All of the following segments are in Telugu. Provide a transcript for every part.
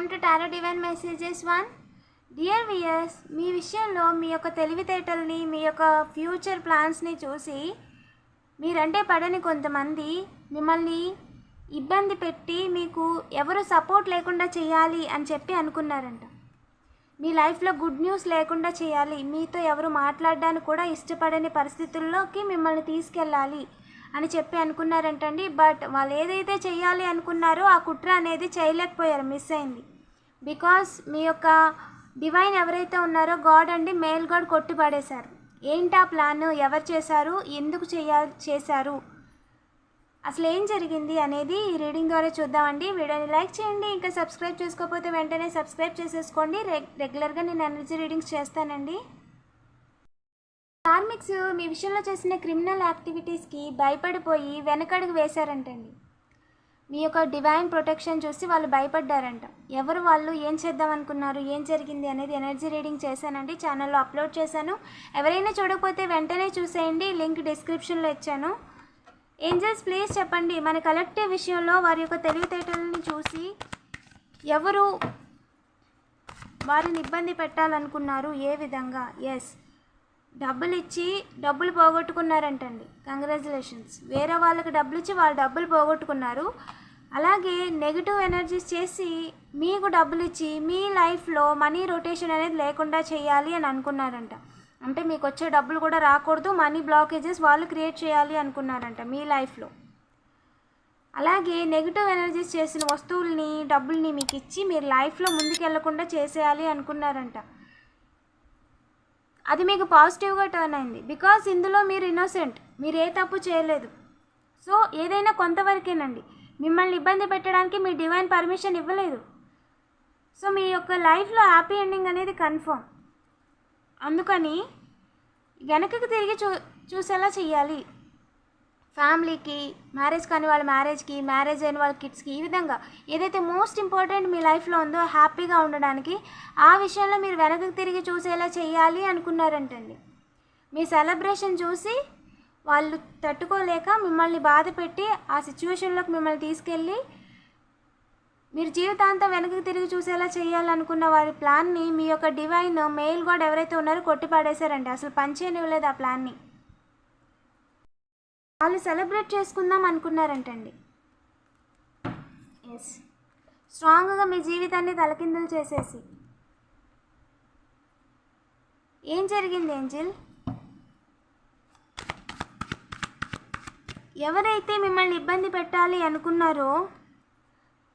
Welcome to tarot divine messages one. Dear viewers మీ విషయంలో మీ యొక్క తెలివితేటల్ని మీ యొక్క ఫ్యూచర్ ప్లాన్స్ని చూసి మీరంటే పడని కొంతమంది మిమ్మల్ని ఇబ్బంది పెట్టి మీకు ఎవరు సపోర్ట్ లేకుండా చేయాలి అని చెప్పి అనుకున్నారంట. మీ లైఫ్లో గుడ్ న్యూస్ లేకుండా చేయాలి మీతో ఎవరు మాట్లాడడానికి కూడా ఇష్టపడని పరిస్థితుల్లోకి మిమ్మల్ని తీసుకెళ్ళాలి అని చెప్పి అనుకున్నారంటండి. బట్ వాళ్ళు ఏదైతే చేయాలి అనుకున్నారో ఆ కుట్ర అనేది చేయలేకపోయారు మిస్ అయింది. బికాస్ మీ యొక్క డివైన్ ఎవరైతే ఉన్నారో గాడ్ అండి మేల్ గాడ్ కొట్టి పడేశారు. ఏంటి ఆ ప్లాన్? ఎవరు చేశారు? ఎందుకు చేయ చేశారు? అసలు ఏం జరిగింది అనేది ఈ రీడింగ్ ద్వారా చూద్దామండి. వీడియోని లైక్ చేయండి. ఇంకా సబ్స్క్రైబ్ చేసుకోకపోతే వెంటనే సబ్స్క్రైబ్ చేసేసుకోండి. రెగ్యులర్గా నేను ఎనర్జీ రీడింగ్స్ చేస్తానండి. కార్మిక్స్ మీ విషయంలో చేసిన క్రిమినల్ యాక్టివిటీస్కి భయపడిపోయి వెనకడుగు వేశారంటండి. మీ యొక్క డివైన్ ప్రొటెక్షన్ చూసి వాళ్ళు భయపడ్డారంట. ఎవరు వాళ్ళు? ఏం చేద్దాం అనుకున్నారు? ఏం జరిగింది అనేది ఎనర్జీ రీడింగ్ చేశానండి. ఛానల్లో అప్లోడ్ చేశాను. ఎవరైనా చూడకపోతే వెంటనే చూసేయండి. లింక్ డిస్క్రిప్షన్లో ఇచ్చాను. ఏంజల్స్ ప్లీజ్ చెప్పండి. మన కలెక్టివ్ విషయంలో వారి యొక్క తెలివితేటలని చూసి ఎవరు వారిని ఇబ్బంది పెట్టాలనుకున్నారు? ఏ విధంగా? ఎస్. డబ్బులు ఇచ్చి డబ్బులు పోగొట్టుకున్నారంటండి. కంగ్రాచులేషన్స్ వేరే వాళ్ళకి డబ్బులు ఇచ్చి వాళ్ళు డబ్బులు పోగొట్టుకున్నారు. అలాగే నెగిటివ్ ఎనర్జీస్ చేసి మీకు డబ్బులు ఇచ్చి మీ లైఫ్లో మనీ రొటేషన్ అనేది లేకుండా చేయాలి అని అనుకున్నారంట. అంటే మీకు వచ్చే డబ్బులు కూడా రాకూడదు మనీ బ్లాకేజెస్ వాళ్ళు క్రియేట్ చేయాలి అనుకున్నారంట మీ లైఫ్లో. అలాగే నెగిటివ్ ఎనర్జీస్ చేసిన వస్తువుల్ని డబ్బుల్ని మీకు ఇచ్చి మీరు లైఫ్లో ముందుకెళ్ళకుండా చేసేయాలి అనుకున్నారంట. అది మీకు పాజిటివ్గా టర్న్ అయింది. బికాస్ ఇందులో మీరు ఇన్నోసెంట్ మీరు ఏ తప్పు చేయలేదు. సో ఏదైనా కొంతవరకేనండి. మిమ్మల్ని ఇబ్బంది పెట్టడానికి మీ డివైన్ పర్మిషన్ ఇవ్వలేదు. సో మీ యొక్క లైఫ్లో హ్యాపీ ఎండింగ్ అనేది కన్ఫర్మ్ అందుకని వెనకకు తిరిగి చూ చూసేలా చెయ్యాలి. ఫ్యామిలీకి మ్యారేజ్ కాని వాళ్ళ మ్యారేజ్కి మ్యారేజ్ అయిన వాళ్ళ కిడ్స్కి ఈ విధంగా ఏదైతే మోస్ట్ ఇంపార్టెంట్ మీ లైఫ్లో ఉందో హ్యాపీగా ఉండడానికి ఆ విషయంలో మీరు వెనకకు తిరిగి చూసేలా చేయాలి అనుకున్నారంటండి. మీ సెలబ్రేషన్ చూసి వాళ్ళు తట్టుకోలేక మిమ్మల్ని బాధ పెట్టి ఆ సిచ్యువేషన్లోకి మిమ్మల్ని తీసుకెళ్ళి మీరు జీవితాంతం వెనక్కి తిరిగి చూసేలా చేయాలనుకున్న వారి ప్లాన్ని మీ యొక్క డివైన్ మెయిల్ గాడ్ ఎవరైతే ఉన్నారో కొట్టి పడేశారండి అసలు పనిచేయనివ్వలేదు ఆ ప్లాన్ని. వాళ్ళు సెలబ్రేట్ చేసుకుందాం అనుకున్నారంటండి. ఎస్ స్ట్రాంగ్గా మీ జీవితాన్ని తలకిందులు చేసేసి. ఏం జరిగింది ఏంజిల్? ఎవరైతే మిమ్మల్ని ఇబ్బంది పెట్టాలి అనుకున్నారో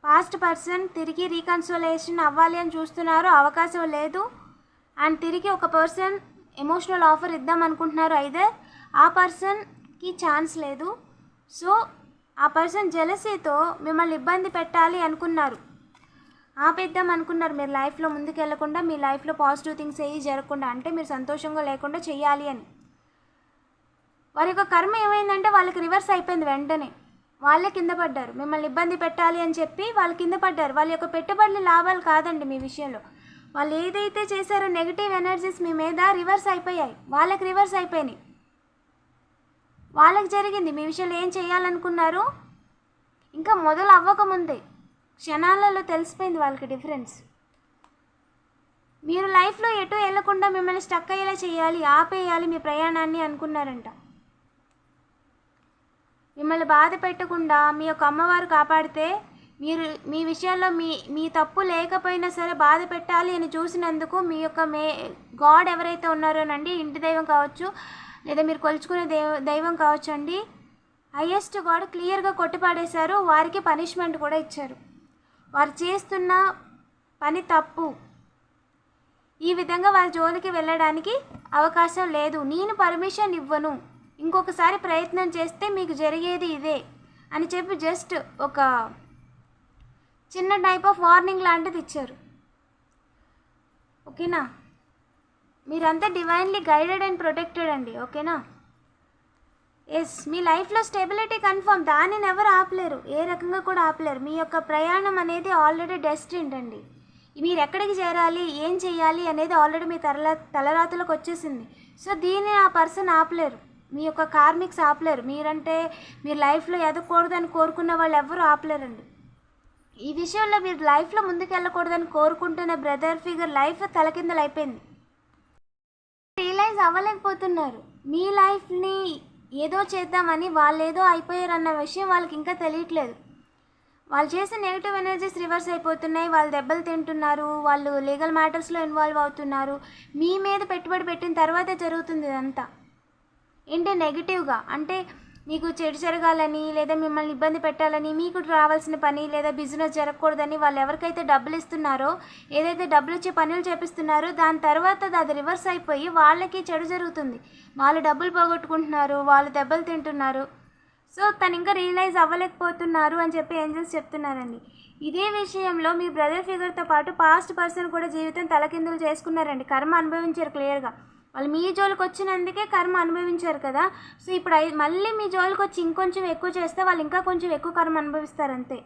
పాస్ట్ పర్సన్ తిరిగి రీకన్సోలేషన్ అవ్వాలి అని చూస్తున్నారో అవకాశం లేదు. అండ్ తిరిగి ఒక పర్సన్ ఎమోషనల్ ఆఫర్ ఇద్దాం అనుకుంటున్నారు అయితే ఆ కి ఛాన్స్ లేదు. సో ఆ పర్సన్ జెలసీతో మిమ్మల్ని ఇబ్బంది పెట్టాలి అనుకున్నారు. ఆపేద్దాం అనుకున్నారు. మీరు లైఫ్లో ముందుకెళ్ళకుండా మీ లైఫ్లో పాజిటివ్ థింగ్స్ ఏవి జరగకుండా అంటే మీరు సంతోషంగా లేకుండా చేయాలి అని. వారి యొక్క కర్మ ఏమైందంటే వాళ్ళకి రివర్స్ అయిపోయింది వెంటనే. వాళ్ళే కింద పడ్డారు. మిమ్మల్ని ఇబ్బంది పెట్టాలి అని చెప్పి వాళ్ళు కింద పడ్డారు. వాళ్ళ యొక్క పెట్టుబడులు లాభాలు కాదండి మీ విషయంలో. వాళ్ళు ఏదైతే చేశారో నెగిటివ్ ఎనర్జీస్ మీ మీద రివర్స్ అయిపోయాయి. వాళ్ళకి రివర్స్ అయిపోయినాయి. వాళ్ళకి జరిగింది. మీ విషయంలో ఏం చేయాలనుకున్నారు? ఇంకా మొదలు అవ్వకముందే క్షణాలలో తెలిసిపోయింది వాళ్ళకి డిఫరెన్స్. మీరు లైఫ్లో ఎటు వెళ్ళకుండా మిమ్మల్ని స్టక్ అయ్యేలా చేయాలి ఆపేయాలి మీ ప్రయాణాన్ని అనుకున్నారంట. మిమ్మల్ని బాధ పెట్టకుండా మీ యొక్క అమ్మవారు కాపాడితే మీరు మీ విషయంలో మీ మీ తప్పు లేకపోయినా సరే బాధ పెట్టాలి అని చూసినందుకు మీ యొక్క మే గాడ్ ఎవరైతే ఉన్నారోనండి ఇంటి దైవం కావచ్చు లేదా మీరు కొలుచుకునే దైవ దైవం కావచ్చు అండి హయ్యెస్ట్ గాడ్ క్లియర్గా కొట్టిపాడేశారు. వారికి పనిష్మెంట్ కూడా ఇచ్చారు. వారు చేస్తున్న పని తప్పు. ఈ విధంగా వారి జోలికి వెళ్ళడానికి అవకాశం లేదు. నేను పర్మిషన్ ఇవ్వను. ఇంకొకసారి ప్రయత్నం చేస్తే మీకు జరిగేది ఇదే అని చెప్పి జస్ట్ ఒక చిన్న టైప్ ఆఫ్ వార్నింగ్ లాంటిది ఇచ్చారు. ఓకేనా మీరంతా డివైన్లీ గైడెడ్ అండ్ ప్రొటెక్టెడ్ అండి ఓకేనా? ఎస్ మీ లైఫ్లో స్టెబిలిటీ కన్ఫర్మ్ దానిని ఎవరు ఆపలేరు. ఏ రకంగా కూడా ఆపలేరు. మీ యొక్క ప్రయాణం అనేది ఆల్రెడీ డెస్టిండ్ అండి. మీరు ఎక్కడికి చేరాలి ఏం చేయాలి అనేది ఆల్రెడీ మీ తల తలరాతులకు వచ్చేసింది. సో దీన్ని ఆ పర్సన్ ఆపలేరు. మీ యొక్క కార్మిక్స్ ఆపలేరు. మీరంటే మీరు లైఫ్లో ఎదగకూడదని కోరుకున్న వాళ్ళు ఎవరు ఆపలేరండి. ఈ విషయంలో మీరు లైఫ్లో ముందుకెళ్ళకూడదని కోరుకుంటున్న బ్రదర్ ఫిగర్ లైఫ్ తలకిందలైపోయింది రియలైజ్ అవ్వలేకపోతున్నారు. మీ లైఫ్ని ఏదో చేద్దామని వాళ్ళు ఏదో అయిపోయారన్న విషయం వాళ్ళకి ఇంకా తెలియట్లేదు. వాళ్ళు చేసే నెగిటివ్ ఎనర్జీస్ రివర్స్ అయిపోతున్నాయి. వాళ్ళు దెబ్బలు తింటున్నారు. వాళ్ళు లీగల్ మ్యాటర్స్లో ఇన్వాల్వ్ అవుతున్నారు. మీ మీద పెట్టుబడి పెట్టిన తర్వాతే జరుగుతుంది ఇదంతా. ఏంటి నెగిటివ్గా? అంటే మీకు చెడు జరగాలని లేదా మిమ్మల్ని ఇబ్బంది పెట్టాలని మీకు రావాల్సిన పని లేదా బిజినెస్ జరగకూడదని వాళ్ళు ఎవరికైతే డబ్బులు ఇస్తున్నారో ఏదైతే డబ్బులు ఇచ్చే పనులు చేపిస్తున్నారో దాని తర్వాత అది రివర్స్ అయిపోయి వాళ్ళకి చెడు జరుగుతుంది. వాళ్ళు డబ్బులు పోగొట్టుకుంటున్నారు వాళ్ళు దెబ్బలు తింటున్నారు. సో తను ఇంకా రియలైజ్ అవ్వలేకపోతున్నారు అని చెప్పి ఏంజల్స్ చెప్తున్నారండి. ఇదే విషయంలో మీ బ్రదర్ ఫిగర్తో పాటు పాస్ట్ పర్సన్ కూడా జీవితం తలకిందులు చేసుకున్నారండి. కర్మ అనుభవించారు క్లియర్గా వాళ్ళు మీ జోలికి వచ్చినందుకే కర్మ అనుభవించారు కదా. సో ఇప్పుడు మళ్ళీ మీ జోలికి వచ్చి ఇంకొంచెం ఎక్కువ చేస్తే వాళ్ళు ఇంకా కొంచెం ఎక్కువ కర్మ అనుభవిస్తారు అంతే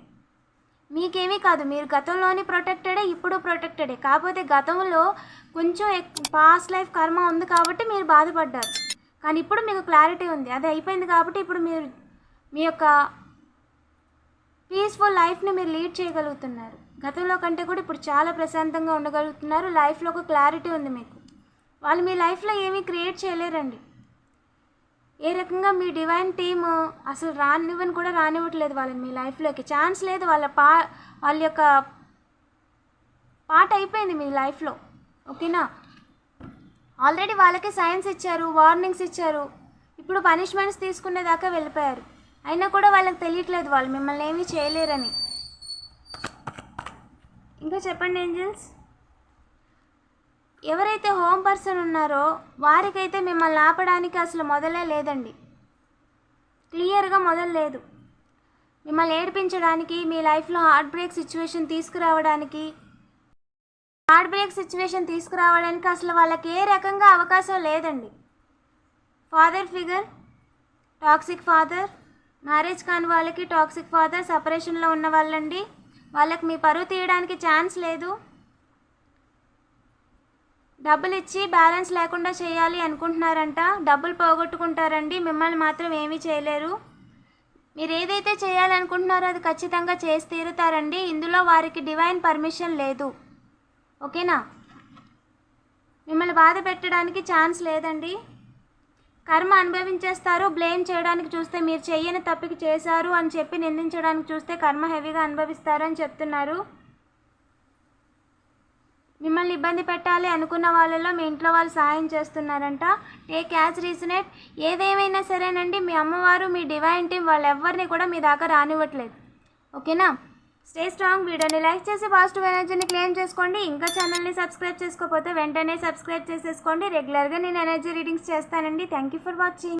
మీకేమీ కాదు. మీరు గతంలోని ప్రొటెక్టెడే ఇప్పుడు ప్రొటెక్టెడే. కాకపోతే గతంలో కొంచెం పాస్ట్ లైఫ్ కర్మ ఉంది కాబట్టి మీరు బాధపడ్డారు. కానీ ఇప్పుడు మీకు క్లారిటీ ఉంది. అది అయిపోయింది కాబట్టి ఇప్పుడు మీరు మీ యొక్క పీస్ఫుల్ లైఫ్ని మీరు లీడ్ చేయగలుగుతున్నారు. గతంలో కంటే కూడా ఇప్పుడు చాలా ప్రశాంతంగా ఉండగలుగుతున్నారు. లైఫ్లో ఒక క్లారిటీ ఉంది మీకు. వాళ్ళు మీ లైఫ్లో ఏమీ క్రియేట్ చేయలేరండి. ఏ రకంగా మీ డివైన్ టీమ్ అసలు రానివ్వని కూడా రానివ్వట్లేదు వాళ్ళని మీ లైఫ్లోకి. ఛాన్స్ లేదు వాళ్ళ పా వాళ్ళ యొక్క పాట అయిపోయింది మీ లైఫ్లో. ఓకేనా? ఆల్రెడీ వాళ్ళకి సైన్స్ ఇచ్చారు వార్నింగ్స్ ఇచ్చారు. ఇప్పుడు పనిష్మెంట్స్ తీసుకునేదాకా వెళ్ళిపోయారు. అయినా కూడా వాళ్ళకి తెలియట్లేదు వాళ్ళు మిమ్మల్ని ఏమీ చేయలేరని. ఇంకా చెప్పండి ఏంజల్స్? ఎవరైతే హోమ్ పర్సన్ ఉన్నారో వారికైతే మిమ్మల్ని ఆపడానికి అసలు మొదలే లేదండి. క్లియర్గా మొదలు లేదు. మిమ్మల్ని ఏడిపించడానికి మీ లైఫ్లో హార్ట్ బ్రేక్ సిచ్యువేషన్ తీసుకురావడానికి హార్ట్ బ్రేక్ సిచ్యువేషన్ తీసుకురావడానికి అసలు వాళ్ళకి ఏ రకంగా అవకాశం లేదండి. Father figure toxic father marriage కాని వాళ్ళకి టాక్సిక్ ఫాదర్ సపరేషన్లో ఉన్న వాళ్ళండి. వాళ్ళకి మీ పరువు తీయడానికి ఛాన్స్ లేదు. డబ్బులు ఇచ్చి బ్యాలెన్స్ లేకుండా చేయాలి అనుకుంటున్నారంట. డబ్బులు పోగొట్టుకుంటారండి. మిమ్మల్ని మాత్రం ఏమీ చేయలేరు. మీరు ఏదైతే చేయాలనుకుంటున్నారో అది ఖచ్చితంగా చేసి తీరుతారండి. ఇందులో వారికి డివైన్ పర్మిషన్ లేదు. ఓకేనా? మిమ్మల్ని బాధ పెట్టడానికి ఛాన్స్ లేదండి. కర్మ అనుభవించేస్తారు. బ్లేమ్ చేయడానికి చూస్తే మీరు చెయ్యని తప్పికి చేశారు అని చెప్పి నిందించడానికి చూస్తే కర్మ హెవీగా అనుభవిస్తారు అని చెప్తున్నారు. మిమ్మల్ని ఇబ్బంది పెట్టాలి అనుకున్న వాళ్ళలో మీ ఇంట్లో వాళ్ళు సహాయం చేస్తున్నారంట. టేక్ యాజ్ రీజనేట్ ఏదేమైనా సరేనండి మీ అమ్మవారు మీ డివైన్ టీం వాళ్ళెవ్వరిని కూడా మీ దాకా రానివ్వట్లేదు. ఓకేనా? స్టే స్ట్రాంగ్ వీడియోని లైక్ చేసి పాజిటివ్ ఎనర్జీని క్లెయిమ్ చేసుకోండి. ఇంకా ఛానల్ని సబ్స్క్రైబ్ చేసుకోకపోతే వెంటనే సబ్స్క్రైబ్ చేసేసుకోండి. రెగ్యులర్గా నేను ఎనర్జీ రీడింగ్స్ చేస్తానండి. Thank you for watching